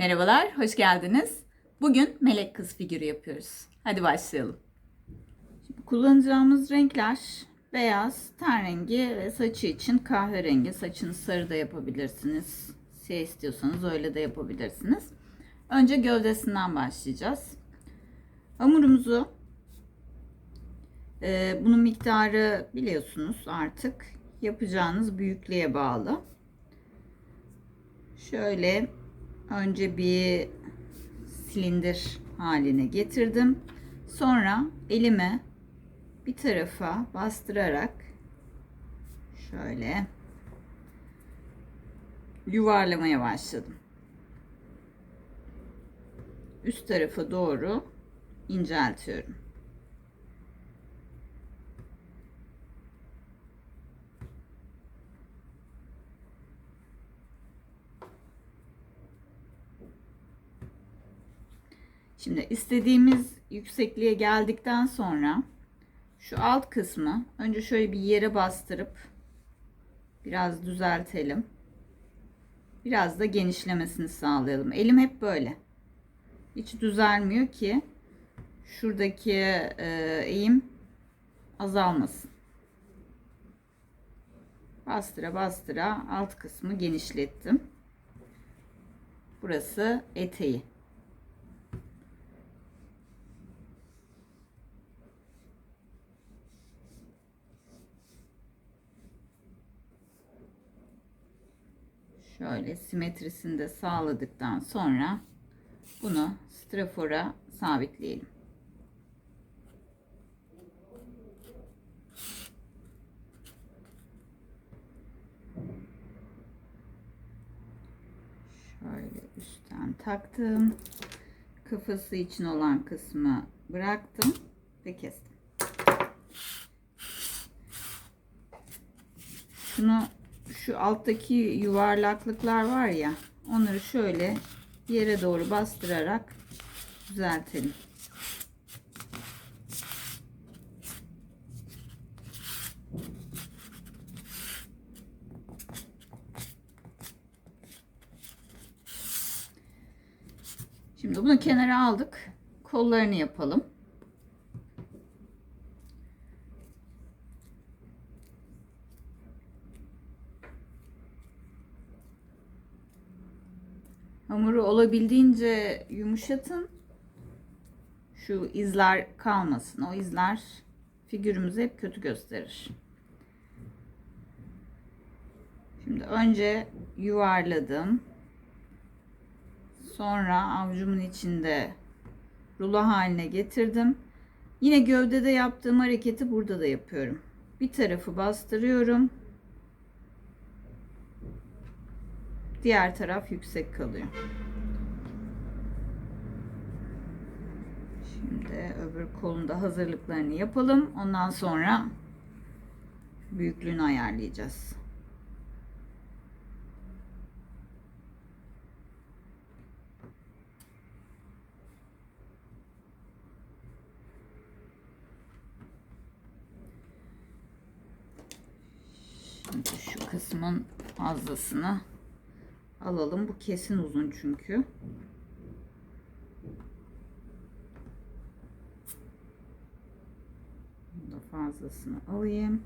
Merhabalar, hoş geldiniz. Bugün melek kız figürü yapıyoruz. Hadi başlayalım. Şimdi kullanacağımız renkler beyaz, ten rengi ve saçı için kahverengi. Saçını sarı da yapabilirsiniz. Siyah istiyorsanız öyle de yapabilirsiniz. Önce gövdesinden başlayacağız. Hamurumuzu e, bunun miktarı biliyorsunuz artık yapacağınız büyüklüğe bağlı. Şöyle önce bir silindir haline getirdim. Sonra elime bir tarafa bastırarak şöyle yuvarlamaya başladım. Üst tarafa doğru inceltiyorum. Şimdi istediğimiz yüksekliğe geldikten sonra şu alt kısmı önce şöyle bir yere bastırıp biraz düzeltelim. Biraz da genişlemesini sağlayalım. Elim hep böyle. Hiç düzelmiyor ki şuradaki e, eğim azalmasın. Bastıra bastıra alt kısmı genişlettim. Burası eteği. Şöyle simetrisini de sağladıktan sonra bunu strafora sabitleyelim. Şöyle üstten taktım. Kafası için olan kısmı bıraktım ve kestim. Şunu şu alttaki yuvarlaklıklar var ya onları şöyle yere doğru bastırarak düzeltelim. Şimdi bunu kenara aldık. Kollarını yapalım. Hamuru olabildiğince yumuşatın. Şu izler kalmasın. O izler figürümüzü hep kötü gösterir. Şimdi önce yuvarladım. Sonra avucumun içinde rulo haline getirdim. Yine gövdede yaptığım hareketi burada da yapıyorum. Bir tarafı bastırıyorum. Diğer taraf yüksek kalıyor. Şimdi öbür kolunda hazırlıklarını yapalım. Ondan sonra büyüklüğünü ayarlayacağız. Şimdi şu kısmın fazlasını alalım. Bu kesin uzun çünkü. Bunu da fazlasını alayım.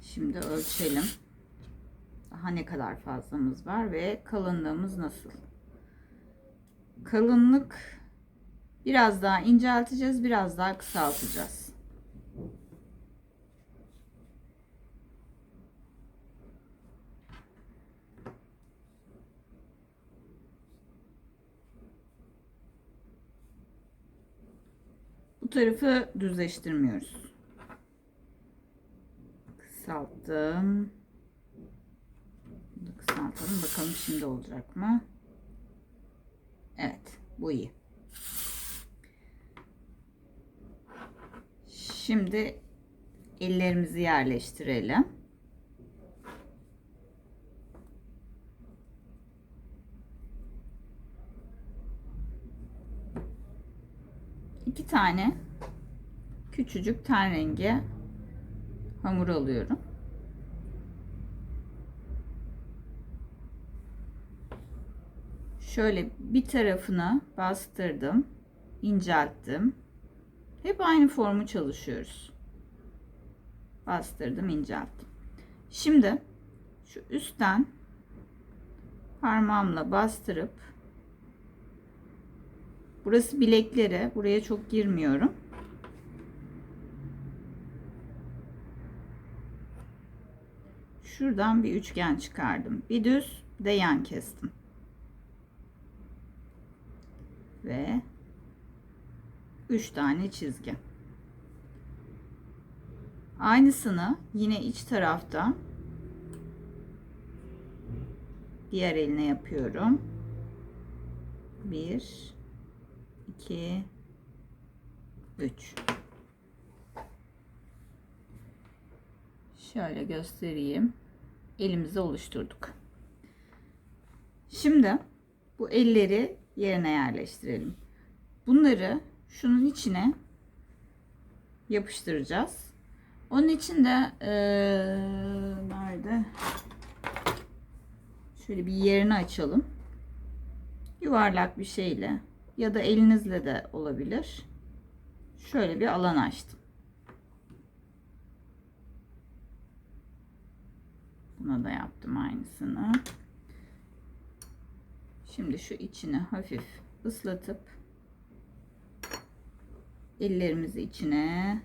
Şimdi ölçelim. Daha ne kadar fazlamız var ve kalınlığımız nasıl? Kalınlık biraz daha incelteceğiz, biraz daha kısaltacağız. Bu tarafı düzleştirmiyoruz. Kısalttım. Bunu kısaltalım. Bakalım şimdi olacak mı? Evet. Bu iyi. Şimdi ellerimizi yerleştirelim. iki tane küçücük ten rengi hamur alıyorum. Şöyle bir tarafını bastırdım, incelttim. Hep aynı formu çalışıyoruz. Bastırdım, incelttim. Şimdi şu üstten parmağımla bastırıp burası bilekleri, buraya çok girmiyorum. Şuradan bir üçgen çıkardım. Bir düz, de yan kestim. Ve 3 tane çizgi. Aynısını yine iç tarafta diğer eline yapıyorum. 1 2 3 Şöyle göstereyim. Elimizi oluşturduk. Şimdi bu elleri yerine yerleştirelim. Bunları şunun içine yapıştıracağız. Onun için de ee, nerede? Şöyle bir yerini açalım. Yuvarlak bir şeyle ya da elinizle de olabilir. Şöyle bir alan açtım. Buna da yaptım aynısını. Şimdi şu içine hafif ıslatıp ellerimizi içine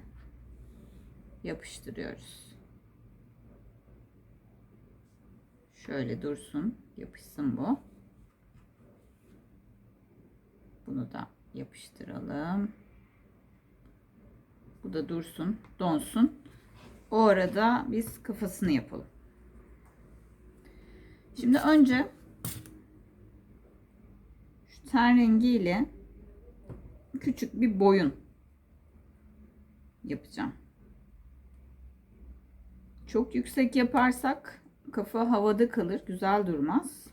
yapıştırıyoruz. Şöyle dursun, yapışsın bu. Bunu da yapıştıralım. Bu da dursun, donsun. O arada biz kafasını yapalım. Şimdi önce şu ten rengiyle küçük bir boyun yapacağım. Çok yüksek yaparsak kafa havada kalır, güzel durmaz.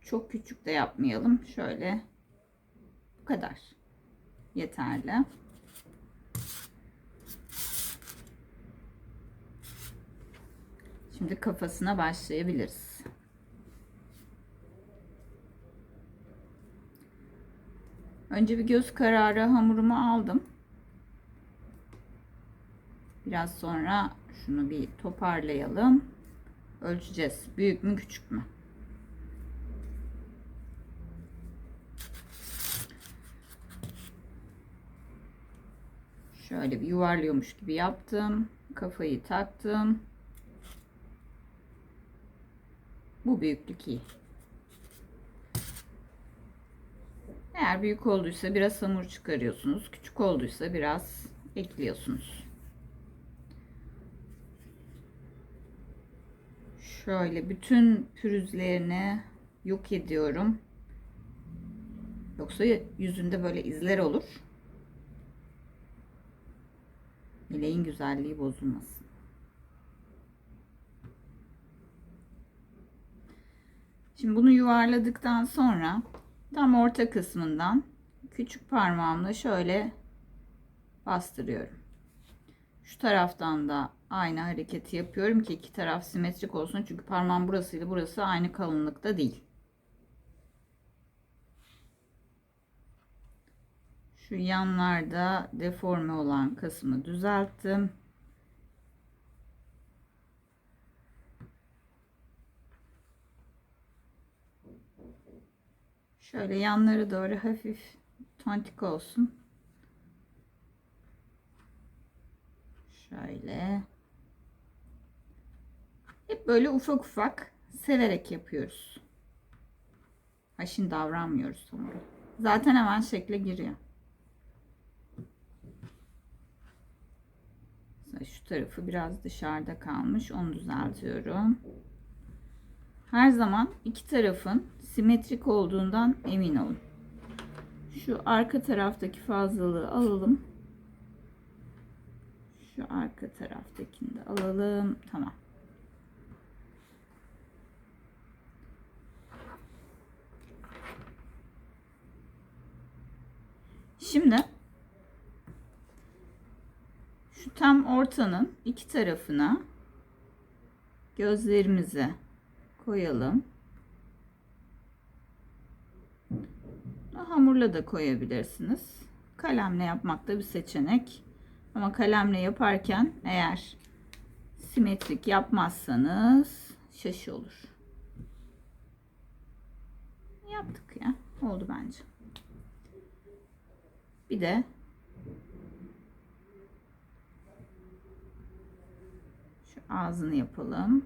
Çok küçük de yapmayalım. Şöyle bu kadar. Yeterli. Şimdi kafasına başlayabiliriz. Önce bir göz kararı hamurumu aldım. Biraz sonra şunu bir toparlayalım. Ölçeceğiz. Büyük mü küçük mü? Şöyle bir yuvarlıyormuş gibi yaptım. Kafayı taktım. Bu büyüklük iyi. Eğer büyük olduysa biraz hamur çıkarıyorsunuz. Küçük olduysa biraz ekliyorsunuz. Şöyle bütün pürüzlerini yok ediyorum. Yoksa yüzünde böyle izler olur. Bileğin güzelliği bozulmasın. Şimdi bunu yuvarladıktan sonra tam orta kısmından küçük parmağımla şöyle bastırıyorum. Şu taraftan da aynı hareketi yapıyorum ki iki taraf simetrik olsun. Çünkü parmağım burasıyla burası aynı kalınlıkta değil. Şu yanlarda deforme olan kısmı düzelttim. Şöyle yanları doğru hafif tontik olsun. Şöyle. Hep böyle ufak ufak severek yapıyoruz. Haşin davranmıyoruz sonra. Zaten hemen şekle giriyor. Şu tarafı biraz dışarıda kalmış. Onu düzeltiyorum. Her zaman iki tarafın simetrik olduğundan emin olun. Şu arka taraftaki fazlalığı alalım. Şu arka taraftakini de alalım. Tamam. Şimdi şu tam ortanın iki tarafına gözlerimizi koyalım. Hamurla da koyabilirsiniz. Kalemle yapmak da bir seçenek. Ama kalemle yaparken eğer simetrik yapmazsanız şaşı olur. Yaptık ya. Oldu bence. Bir de şu ağzını yapalım.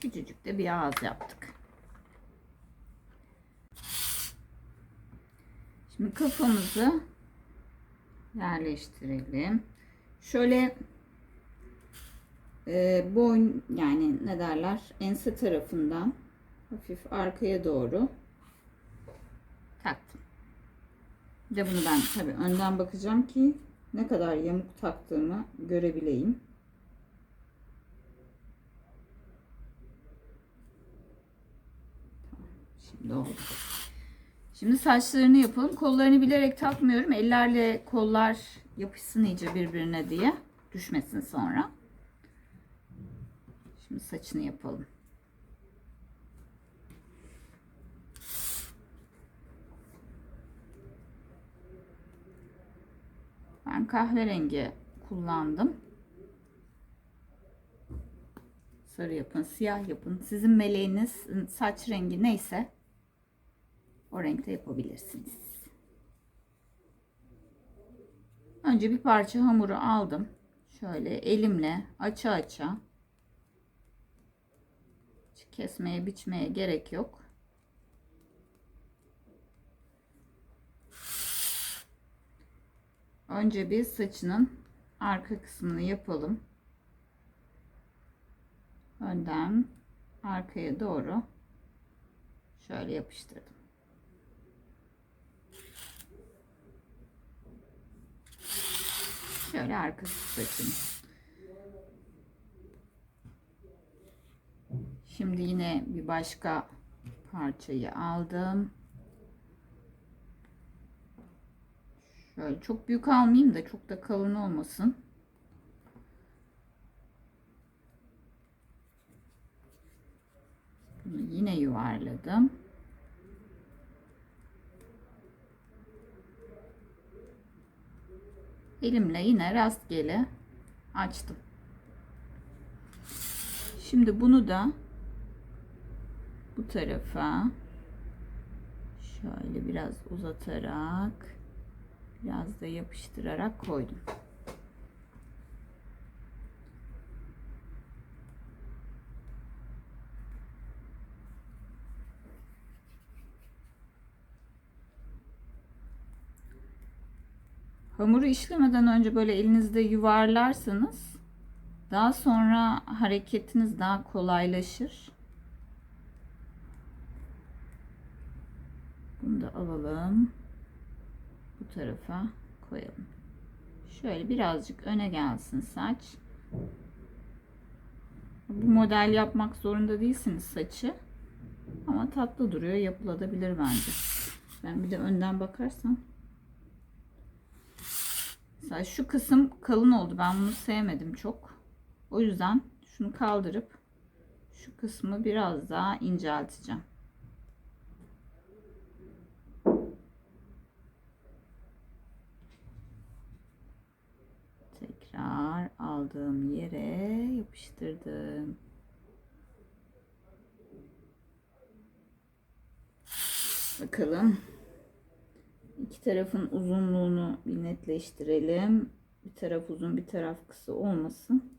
Küçücük de bir ağız yaptık. Şimdi kafamızı yerleştirelim. Şöyle e, boyun yani ne derler ense tarafından hafif arkaya doğru taktım. Bir de bunu ben tabii önden bakacağım ki ne kadar yamuk taktığımı görebileyim. Tamam, Şimdi saçlarını yapalım. Kollarını bilerek takmıyorum. Ellerle kollar yapışsın iyice birbirine diye. Düşmesin sonra. Şimdi saçını yapalım. Ben kahverengi kullandım. Sarı yapın, siyah yapın. Sizin meleğiniz saç rengi neyse renkte yapabilirsiniz. Önce bir parça hamuru aldım. Şöyle elimle aça aça kesmeye biçmeye gerek yok. Önce bir saçının arka kısmını yapalım. Önden arkaya doğru şöyle yapıştırdım. Şöyle arkası saçım. Şimdi yine bir başka parçayı aldım. Şöyle çok büyük almayayım da çok da kalın olmasın. Yine yuvarladım. Elimle yine rastgele açtım. Şimdi bunu da bu tarafa şöyle biraz uzatarak biraz da yapıştırarak koydum. Hamuru işlemeden önce böyle elinizde yuvarlarsanız daha sonra hareketiniz daha kolaylaşır. Bunu da alalım. Bu tarafa koyalım. Şöyle birazcık öne gelsin saç. Bu model yapmak zorunda değilsiniz saçı. Ama tatlı duruyor. Yapılabilir bence. Ben bir de önden bakarsam. Mesela şu kısım kalın oldu. Ben bunu sevmedim çok. O yüzden şunu kaldırıp şu kısmı biraz daha incelteceğim. Tekrar aldığım yere yapıştırdım. Bakalım. İki tarafın uzunluğunu bir netleştirelim. Bir taraf uzun, bir taraf kısa olmasın.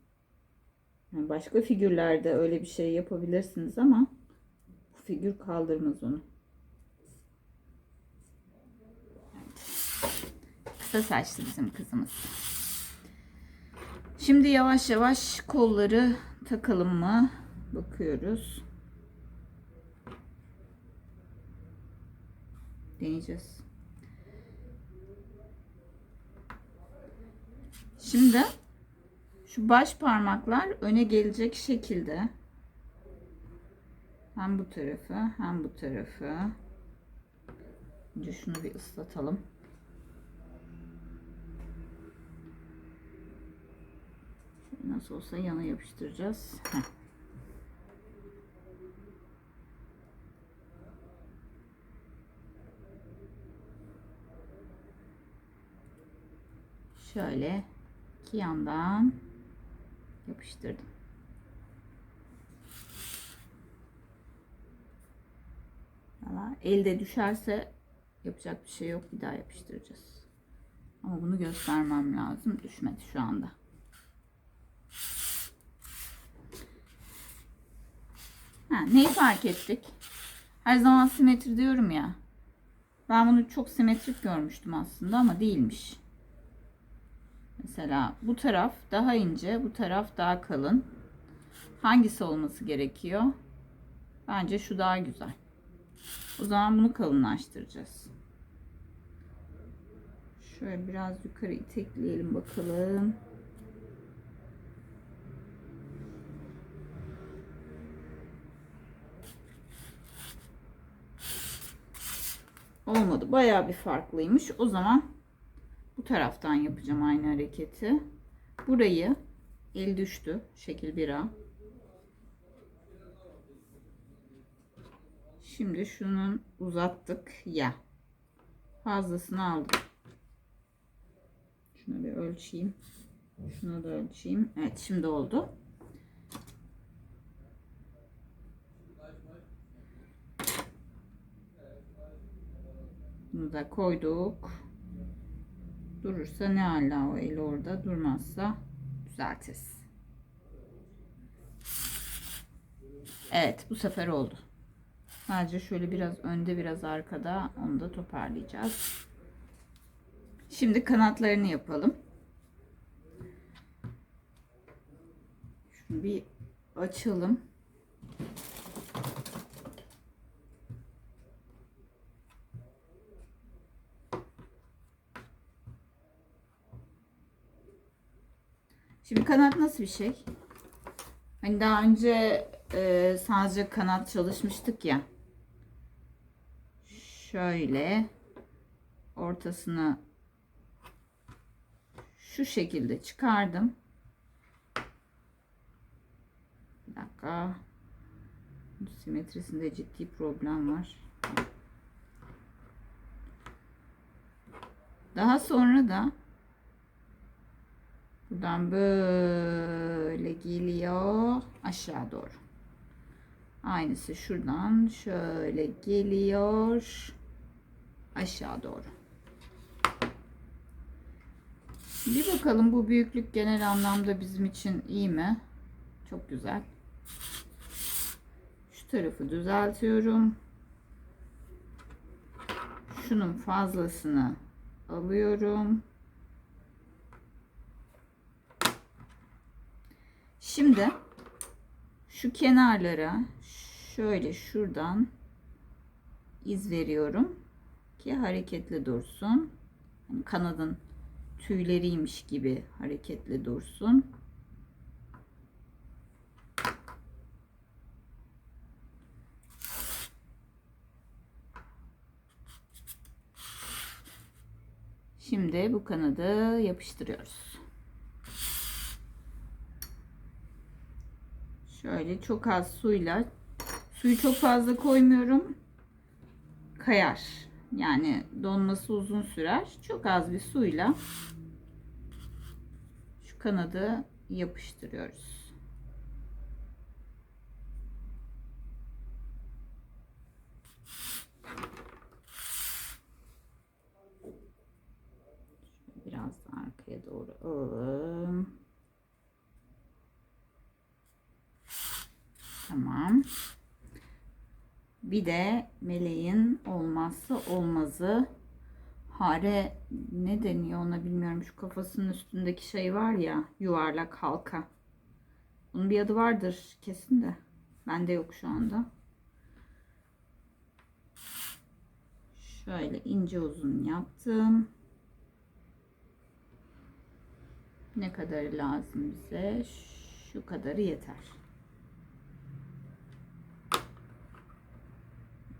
Yani başka figürlerde öyle bir şey yapabilirsiniz ama bu figür kaldırmaz onu. Kısa saçlı bizim kızımız. Şimdi yavaş yavaş kolları takalım mı? Bakıyoruz. Deneyeceğiz. Şimdi şu baş parmaklar öne gelecek şekilde hem bu tarafı hem bu tarafı önce şunu bir ıslatalım. Nasıl olsa yana yapıştıracağız. Heh. Şöyle iki yandan yapıştırdım. Valla elde düşerse yapacak bir şey yok. Bir daha yapıştıracağız. Ama bunu göstermem lazım. Düşmedi şu anda. Ha, neyi fark ettik? Her zaman simetri diyorum ya. Ben bunu çok simetrik görmüştüm aslında ama değilmiş. Mesela bu taraf daha ince, bu taraf daha kalın. Hangisi olması gerekiyor? Bence şu daha güzel. O zaman bunu kalınlaştıracağız. Şöyle biraz yukarı itekleyelim bakalım. Olmadı. Bayağı bir farklıymış. O zaman bu taraftan yapacağım aynı hareketi. Burayı el düştü. Şekil 1A. Şimdi şunun uzattık ya. Fazlasını aldım. Şunu bir ölçeyim. Şunu da ölçeyim. Evet şimdi oldu. Bunu da koyduk. Durursa ne hala o el orada. Durmazsa düzeltiriz. Evet bu sefer oldu. Sadece şöyle biraz önde biraz arkada onu da toparlayacağız. Şimdi kanatlarını yapalım. Şunu bir açalım. Şimdi kanat nasıl bir şey? Hani daha önce e, sadece kanat çalışmıştık ya. Şöyle ortasını şu şekilde çıkardım. Bir dakika. Simetrisinde ciddi problem var. Daha sonra da buradan böyle geliyor aşağı doğru. Aynısı şuradan şöyle geliyor aşağı doğru. Bir bakalım bu büyüklük genel anlamda bizim için iyi mi? Çok güzel. Şu tarafı düzeltiyorum. Şunun fazlasını alıyorum. Şimdi şu kenarlara şöyle şuradan iz veriyorum ki hareketli dursun. Yani kanadın tüyleriymiş gibi hareketli dursun. Şimdi bu kanadı yapıştırıyoruz. Şöyle çok az suyla suyu çok fazla koymuyorum. Kayar. Yani donması uzun sürer. Çok az bir suyla şu kanadı yapıştırıyoruz. Biraz da arkaya doğru alalım. Tamam. Bir de meleğin olmazsa olmazı hare ne deniyor ona bilmiyorum. Şu kafasının üstündeki şey var ya yuvarlak halka. Bunun bir adı vardır kesin de. Bende yok şu anda. Şöyle ince uzun yaptım. Ne kadar lazım bize? Şu kadarı yeter.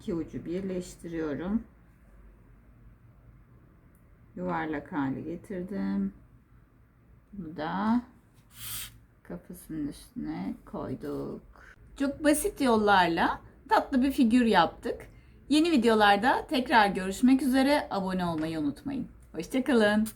İki ucu birleştiriyorum. Yuvarlak hale getirdim. Bunu da Kafasının üstüne koyduk. Çok basit yollarla tatlı bir figür yaptık. Yeni videolarda tekrar görüşmek üzere. Abone olmayı unutmayın. Hoşçakalın.